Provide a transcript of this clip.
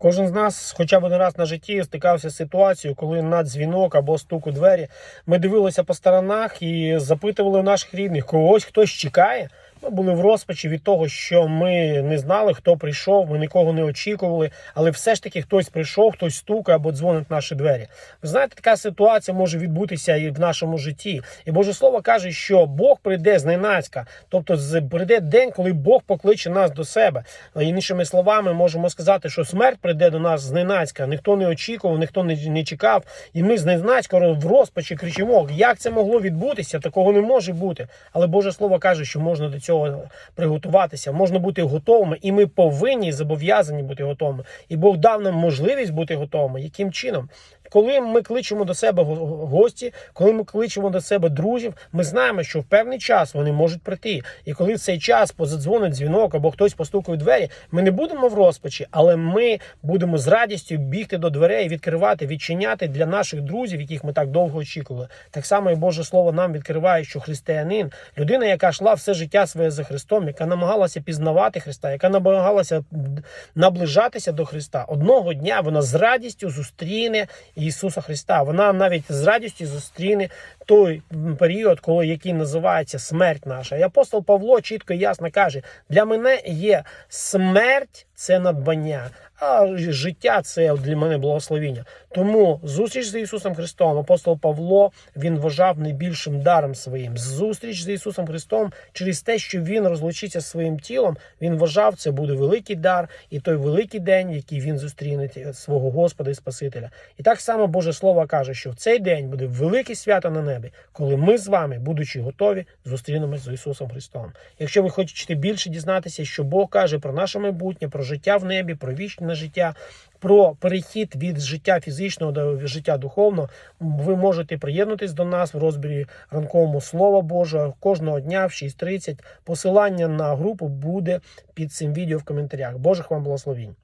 Кожен з нас, хоча б один раз на житті, стикався з ситуацією, коли на дзвінок або стук у двері ми дивилися по сторонах і запитували у наших рідних, когось хтось чекає. Ми були в розпачі від того, що ми не знали, хто прийшов, ми нікого не очікували, але все ж таки хтось прийшов, хтось стукає або дзвонить в наші двері. Ви знаєте, така ситуація може відбутися і в нашому житті. І Боже Слово каже, що Бог прийде зненацька, тобто прийде день, коли Бог покличе нас до себе. Іншими словами, можемо сказати, що смерть прийде до нас зненацька. Ніхто не очікував, ніхто не, не чекав. І ми зненацька в розпачі кричимо, як це могло відбутися? Такого не може бути. Але Боже Слово каже, що можна до цього приготуватися, можна бути готовими, і ми повинні зобов'язані бути готовими. І Бог дав нам можливість бути готовими. Яким чином? Коли ми кличемо до себе го- гості, коли ми кличемо до себе друзів, ми знаємо, що в певний час вони можуть прийти. І коли в цей час позадзвонить дзвінок або хтось постукає у двері, ми не будемо в розпачі, але ми будемо з радістю бігти до дверей, відкривати, відчиняти для наших друзів, яких ми так довго очікували. Так само і Боже Слово нам відкриває, що християнин, людина, яка йшла все життя своє за Христом, яка намагалася пізнавати Христа, яка намагалася наближатися до Христа, одного дня вона з радістю зустріне Ісуса Христа. Вона навіть з радістю зустріне той період, коли який називається смерть наша. І апостол Павло чітко і ясно каже: для мене є смерть це надбання, а життя це для мене благословіння. Тому зустріч з Ісусом Христом, апостол Павло він вважав найбільшим даром своїм. Зустріч з Ісусом Христом через те, що він розлучиться зі своїм тілом, він вважав, це буде великий дар і той великий день, який він зустріне свого Господа і Спасителя. І так само Боже Слово каже, що в цей день буде велике свято на небі, коли ми з вами, будучи готові, зустрінемось з Ісусом Христом. Якщо ви хочете більше дізнатися, що Бог каже про наше майбутнє, про життя в небі, про вічне життя, про перехід від життя фізичного до життя духовного, ви можете приєднатись до нас в розбірі ранковому Слова Божого кожного дня в 6.30. Посилання на групу буде під цим відео в коментарях. Божих вам благословінь.